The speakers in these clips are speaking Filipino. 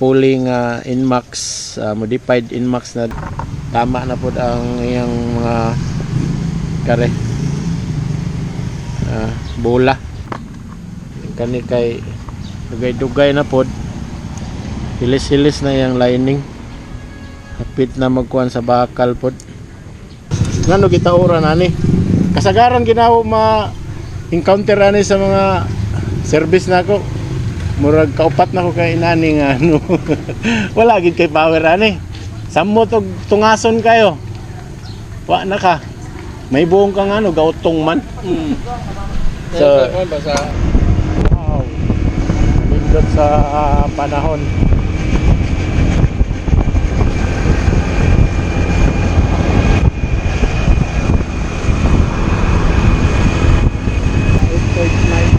fully nga Inmax uh, modified Inmax na tama na pod ang iyang mga kare Ah, bola. Kani kay dugay-dugay na pod hilis-hilis na yung lining. Hapit na magkuhan sa bakal pod ngano kita ora nani? Kasagaran ginawa ma encounter ani sa mga service nako murag kaupat na ko kay nani nga ano wala gid kay power ani. Sammo tog tungason kayo. Wa na ka. May buong kang ano gautong man. So, So- wow. Pindot sa ah, panahon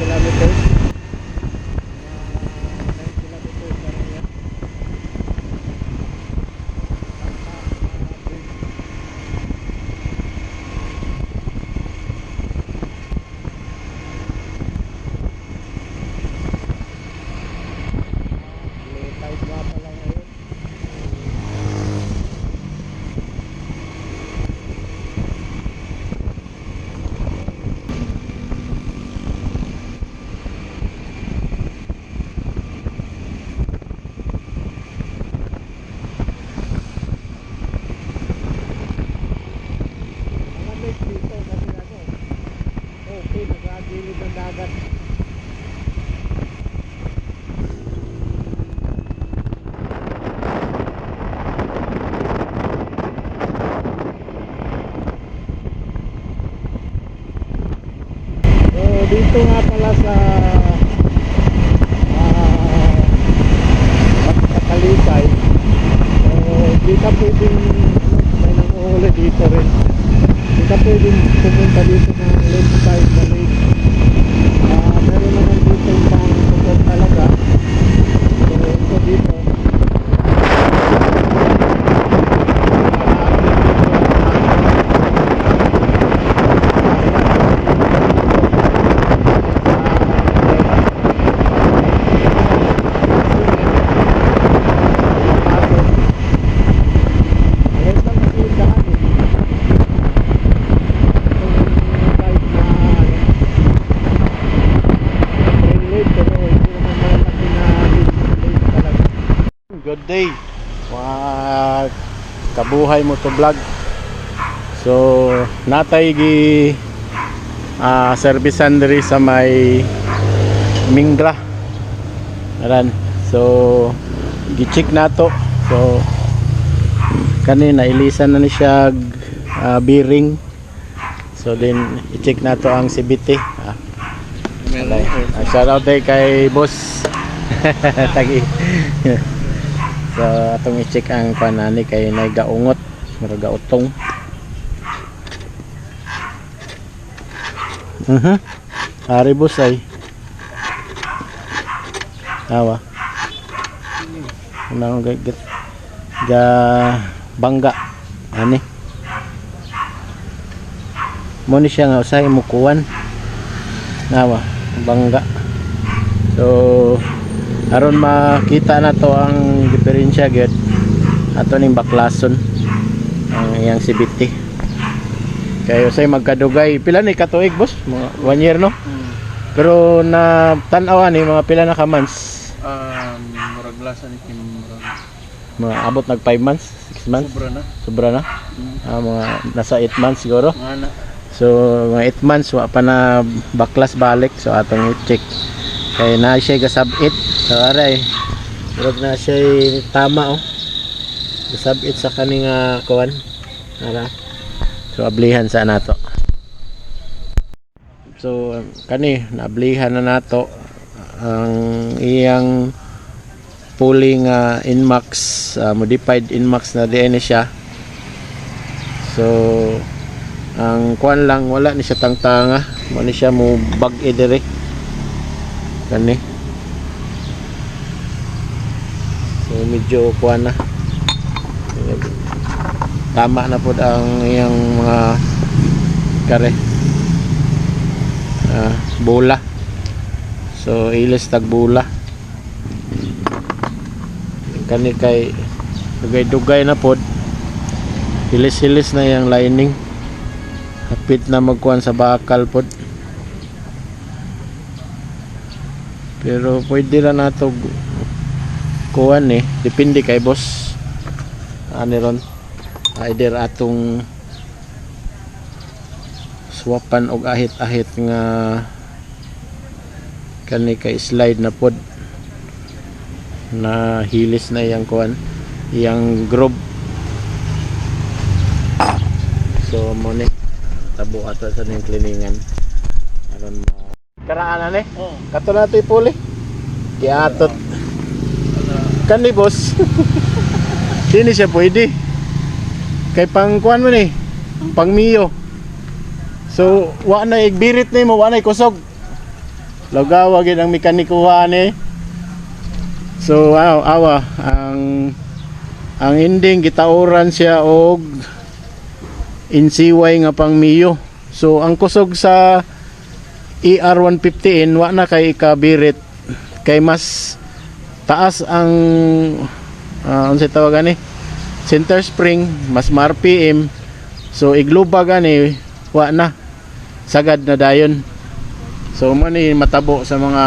kilometers Malamig dito kasi ano, okay, nagagilid ng dagat. So, dito nga pala sa ah, Pagkakalisay so, di ka pwedeng may nanguhuli dito rin. Di ka pwedeng pumunta dito ng left side na lake Ah, meron naman dito isang motor talaga so ito dito Good day. Mga kabuhay mo to vlog. So, natay gi ah service diri sa may Mingra. Aran. So, gi-check nato. So, kanina ilisan na ni siya ah, bearing. So, then i-check nato ang CBT. Ah, Alay. Ah, shout out day kay boss. Tagi. So atong i-check ang panani kay nagaungot, murag gautong. Mhm. Ari boss ay. Awa. Ano ga ga, ga bangga. Ani. Mo ni siya nga usay mo kuwan. Nawa, bangga. So, aron makita na to ang diferensya gyud ato ning baklason ang iyang CBT. Kayo say magkadugay pila ni katuig boss? Mga one year no? Pero na tan-aw ni mga pila na ka months? um, murag lasa ni Kim murag Mga abot nag 5 months, 6 months, sobra na. sobra na. Ah, mga nasa 8 months siguro. Nga na. So, mga 8 months, wa pa na baklas balik. So, atong i-check. Kaya na siya gasab 8. So, aray. Murag na siya tama, oh. 8 sa kaning uh, kuwan. Ara. So, ablihan sa nato. So, um, kani, naablihan na nato ang iyang fully nga Inmax, uh, modified Inmax na DNA siya. So, ang kuan lang wala ni siya tangtanga mo ni siya mo bag dire kani so medyo kuan na. Tama na pod ang iyang mga kare. Ah, bola so ilis tag bola kani kay dugay-dugay na pod. Hilis-hilis na yung lining. Hapit na magkuhan sa bakal pod pero pwede ra nato kuhan eh. Depende kay boss. Ani ron? Either atong swapan og ahit-ahit nga kani kay slide na pod. Na hilis na yang kuan yang groove so mo ni tabo ato sa ning cleaningan aron ma karaan na ni Oh. kato nato ipuli kiatot. Kani boss. Dini siya pwede. Kay pang kuan mo ni pang miyo. So wa na igbirit ni mo wa na kusog. Lagawa gid ang mekanikuha ni. So aw awa ang ang ending gitauran siya og insiway nga pang miyo. So ang kusog sa ER150N wa na kay ikabirit kay mas taas ang uh, unsay tawag ani center spring mas ma RPM so igluba gani wa na. Sagad na dayon. So mo ni matabo sa mga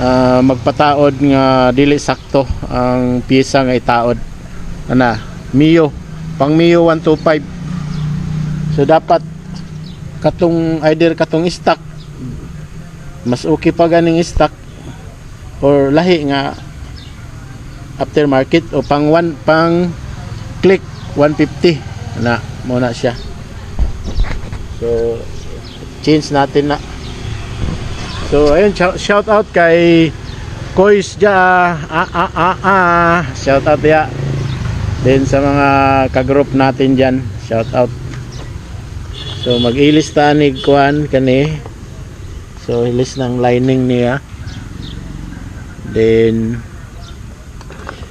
ah, magpataod nga dili sakto ang piyesa nga itaod. Ana, Mio, pang Mio 125. So dapat katong either katong stock mas okay pa ganing stock or lahi nga aftermarket o pang one pang click 150 na mo na siya. So change natin na. So ayun shout, shout out kay Kois ja ah ah ah ah shout out ya. Din sa mga kagroup natin dyan shout out so mag-ilis tanig kuan kani. So ilis ng lining niya. Then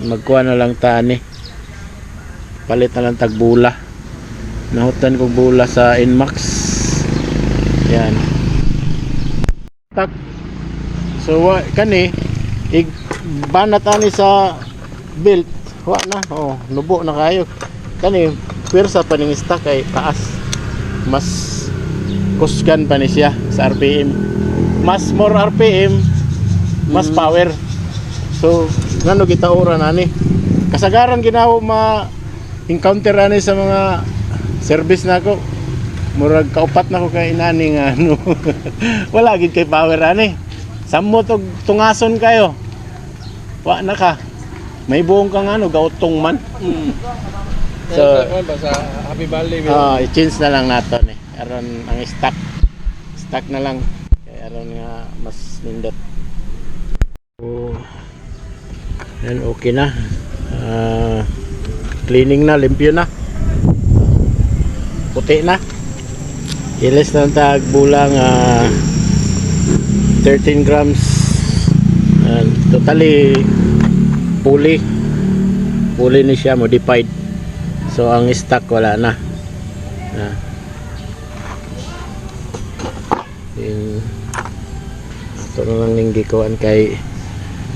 magkuha na lang tani palit na lang tagbula nahutan ko bula sa Inmax. Yan. Tak. So wa kani ig banat ani sa belt. Wa na. Oh nubo na kayo. Kani pwersa pa ning stock kay taas mas kusgan pa ni siya sa RPM mas more RPM mas power. So ngano kita ora nani kasagaran ginawa ma encounter ani sa mga service nako murag kaupat na ko kay inani nga ano wala gid kay power ani sammo tog tungason kayo. Wa na ka. May buong kang ano gautong man. Mm. So- So, sa, ba, sa Happy Valley. Ah, i-change na lang nato ni. Aron ang stock. Stock na lang. Kay aron nga mas nindot. So yan okay na. Ah, cleaning na limpyo na. Puti na. Ilis na tag bulang ah, 13 grams. Ah, totally puli puli ni siya modified so ang stock wala na. Ah. Yung ito na lang ning gikuan kay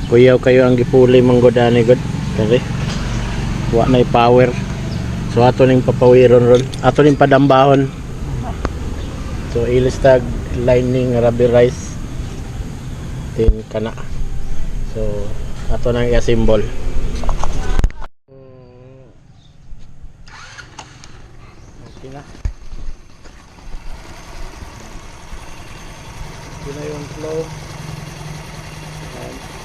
kuyaw. Kayo ang gipuli manggodani god kasi wa na power. So ato ning papawiron ron. Ato ning padambahon. So ilistag lining rubber rice. Tin kana. So ato nang i-assemble okay na. Okay na yung flow Ayan.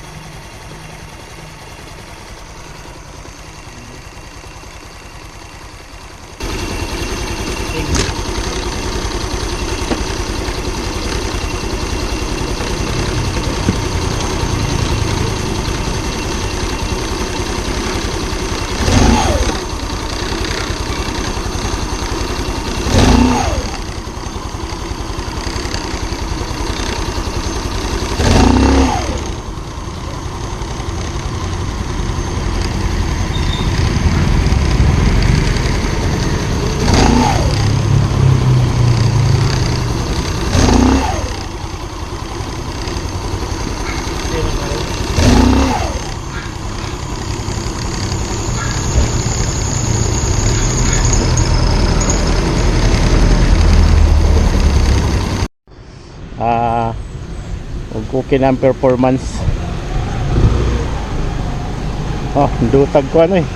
Okay na ang performance. Oh, dutag ko ano eh.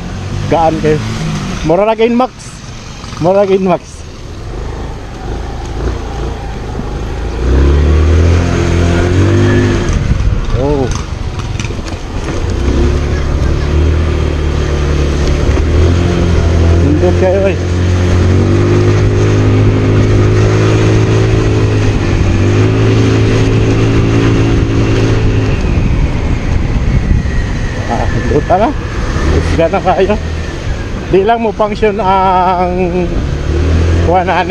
Gaan kayo. Mura na max. Mura max. Oh. Hindot kayo eh. Ah, luta na. Isga na kayo. Di lang mo function ang kuha na.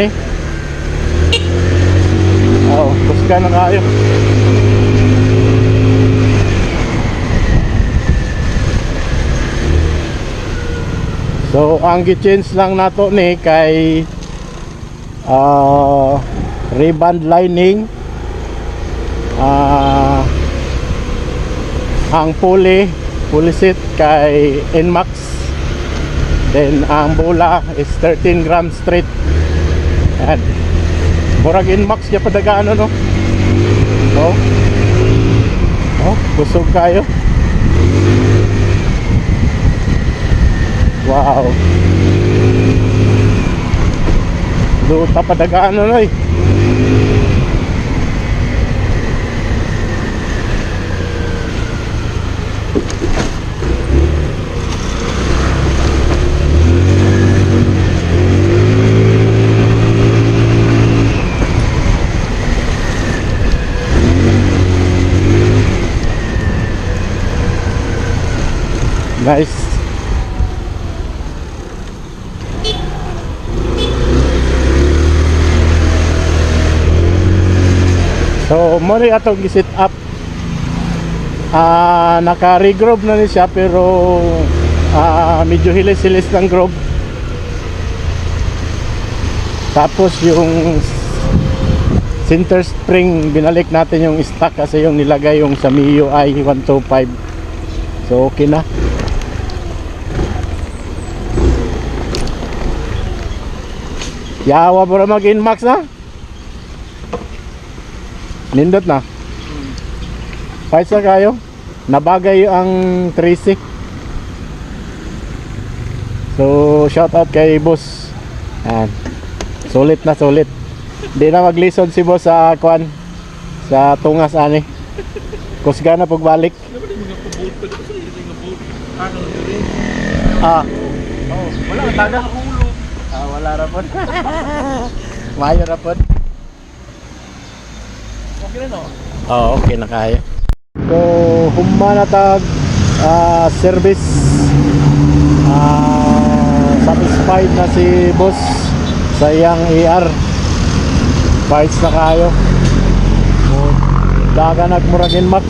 Oo, kusga na kayo. So, ang gi-change lang nato ni kay ah reband lining ah ang pulley pulley seat kay NMAX. Then ang bola is 13 grams straight. Yan murag NMAX kaya padagaan no oh. Oh busog kayo. Wow. Luta padagaan no eh Nice. So, rin atong gisit up. Ah, naka-regrove na ni siya pero ah, medyo hilis-hilis ng grove. Tapos yung center spring binalik natin yung stock kasi yung nilagay yung sa MIUI 125. So okay na. Yawa mo na mag-inmax na? Nindot na? Paisa kayo? Nabagay ang 3C. So, shout out kay boss. Yan. Sulit na sulit. Di na maglison si boss sa kwan sa tungas ani. Kusga na pagbalik. Ah. Oh, wala ka taga. Wala ra pod. Mayo ra pod. Okay na no? Oo, okay na kaya. So, humana tag ah, service. Ah, satisfied na si boss sa iyang ER. Parts na kayo. Daga nagmuragin max.